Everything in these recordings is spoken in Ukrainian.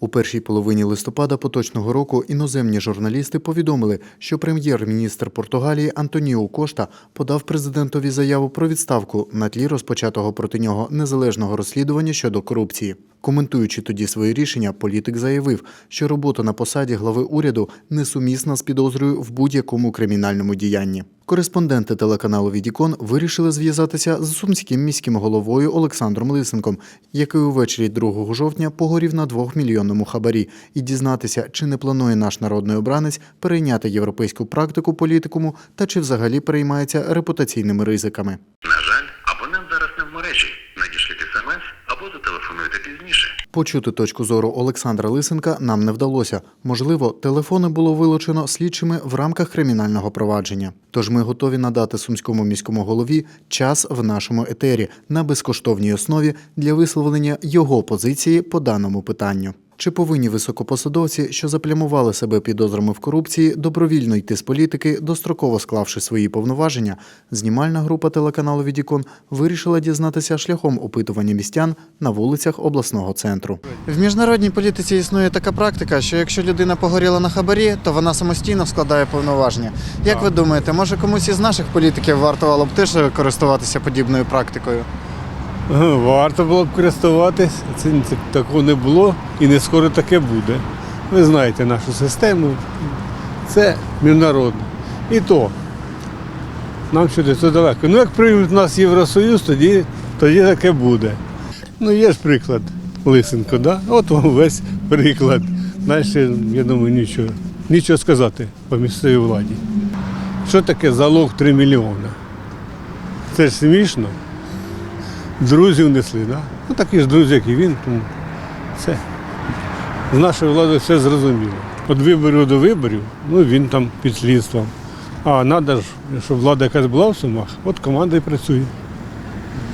У першій половині листопада поточного року іноземні журналісти повідомили, що прем'єр-міністр Португалії Антоніо Кошта подав президентові заяву про відставку на тлі розпочатого проти нього незалежного розслідування щодо корупції. Коментуючи тоді своє рішення, політик заявив, що робота на посаді глави уряду несумісна з підозрою в будь-якому кримінальному діянні. Кореспонденти телеканалу Відікон вирішили зв'язатися з сумським міським головою Олександром Лисенком, який увечері 2 жовтня погорів на 2-мільйонному хабарі, і дізнатися, чи не планує наш народний обранець перейняти європейську практику політикуму та чи взагалі переймається репутаційними ризиками. На жаль, абонент зараз не в мережі. Надішліть смс або зателефонуйте пізніше. Почути точку зору Олександра Лисенка нам не вдалося. Можливо, телефони було вилучено слідчими в рамках кримінального провадження. Тож ми готові надати сумському міському голові час в нашому етері на безкоштовній основі для висловлення його позиції по даному питанню. Чи повинні високопосадовці, що заплямували себе підозрами в корупції, добровільно йти з політики, достроково склавши свої повноваження? Знімальна група телеканалу Відікон вирішила дізнатися шляхом опитування містян на вулицях обласного центру. В міжнародній політиці існує така практика, що якщо людина погоріла на хабарі, то вона самостійно складає повноваження. Як ви думаєте, може комусь із наших політиків вартувало б теж користуватися подібною практикою? Варто було б користуватись, це це- такого не було і не скоро таке буде. Ви знаєте нашу систему, це міжнародне. І то нам сюди це далеко. Ну як приймуть нас Євросоюз, тоді, тоді таке буде. Ну є ж приклад Лисенко, да? от вам весь приклад. Далі, я думаю, нічого, нічого сказати по місцевій владі. Що таке залог 3 мільйони? Це ж смішно друзів несли, да? Ну такі ж друзі, як і він. Тому все. З нашою владою все зрозуміло. Від виборів до виборів, ну він там під слідством. А треба ж, щоб влада якась була в Сумах, от команда і працює.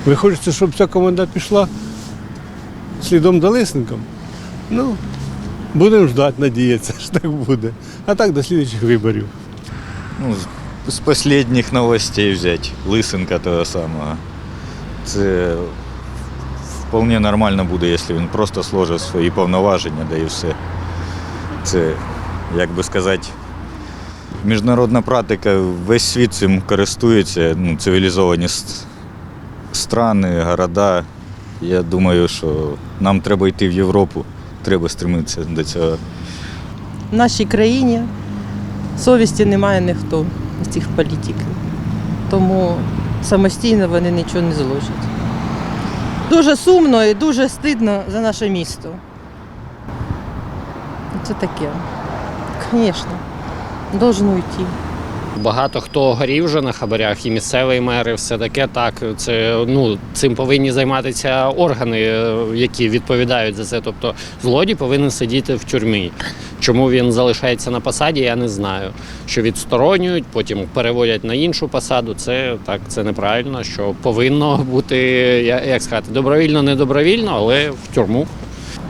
Ви хочете, щоб ця команда пішла слідом за Лисенком? Ну, будемо ждати, надіятися, що так буде. А так до слідчих виборів. Ну, з- последніх новостей взять Лисенка того самого. Це вполне нормально буде, якщо він просто сложить свої повноваження, да і все. Це, як би сказати, міжнародна практика, весь світ цим користується, ну, цивілізовані страни, города. Я думаю, що нам треба йти в Європу, треба стремитися до цього. В нашій країні совісті немає ніхто з цих політиків. Тому самостійно вони нічого не зложать. Дуже сумно і дуже стидно за наше місто. Це таке. Звісно, должен уйти. Багато хто горів вже на хабарях, і місцевий мер, і все таке. Так, це ну цим повинні займатися органи, е, які відповідають за це. Тобто злодій повинен сидіти в тюрмі. Чому він залишається на посаді, я не знаю. Що відсторонюють, потім переводять на іншу посаду. Це так, це неправильно. Що повинно бути, як сказати, добровільно, не добровільно, але в тюрму.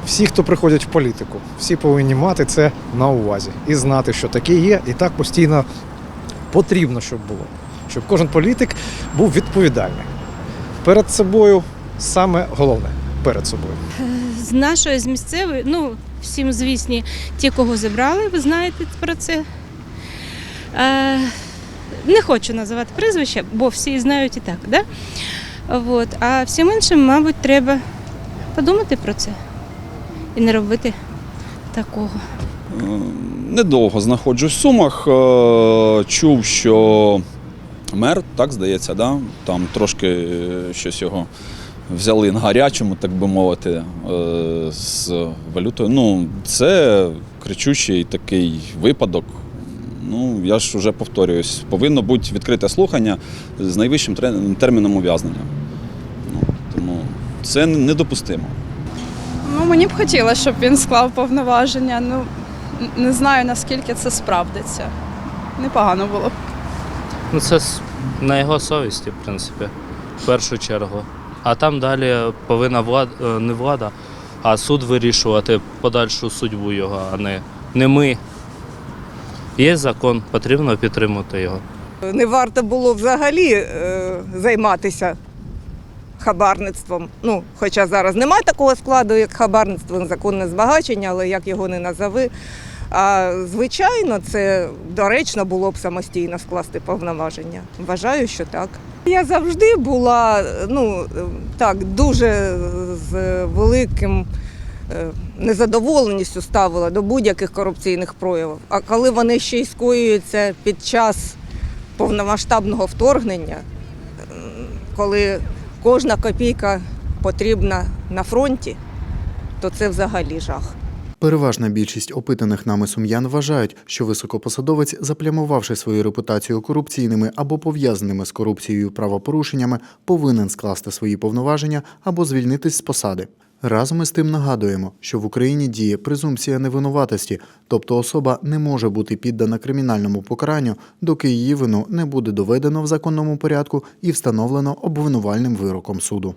Всі, хто приходять в політику, всі повинні мати це на увазі і знати, що таке є, і так постійно потрібно, щоб було. Щоб кожен політик був відповідальний. Перед собою саме головне перед собою. з нашої, з місцевої, ну, всім звісні, ті, кого забрали, ви знаєте про це. Е, не хочу називати прізвища, бо всі знають і так. Да? От. А всім іншим, мабуть, треба подумати про це і не робити такого. Недовго знаходжусь в Сумах. Е, Чув, що мер, так здається, да? там трошки щось його взяли на гарячому, так би мовити, е, з валютою. Ну, це кричущий такий випадок. Ну, я ж вже повторююсь, повинно бути відкрите слухання з найвищим терміном ув'язнення. Ну, тому це недопустимо. Ну, мені б хотілося, щоб він склав повноваження. Ну, не знаю, наскільки це справдиться. Непогано було б. Ну, це с- на його совісті, в принципі, в першу чергу. А там далі повинна влада, не влада, а суд вирішувати подальшу судьбу його, а не, не ми. Є закон, потрібно підтримати його. Не варто було взагалі е, займатися хабарництвом. Ну, хоча зараз немає такого складу, як хабарництво, незаконне збагачення, але як його не назови. А звичайно, це доречно було б самостійно скласти повноваження. Вважаю, що так. Я завжди була ну так дуже з великим е, незадоволеністю ставила до будь-яких корупційних проявів. А коли вони ще й скоюються під час повномасштабного вторгнення, коли кожна копійка потрібна на фронті, то це взагалі жах. Переважна більшість опитаних нами сум'ян вважають, що високопосадовець, заплямувавши свою репутацію корупційними або пов'язаними з корупцією правопорушеннями, повинен скласти свої повноваження або звільнитись з посади. Разом із тим нагадуємо, що в Україні діє презумпція невинуватості, тобто особа не може бути піддана кримінальному покаранню, доки її вину не буде доведено в законному порядку і встановлено обвинувальним вироком суду.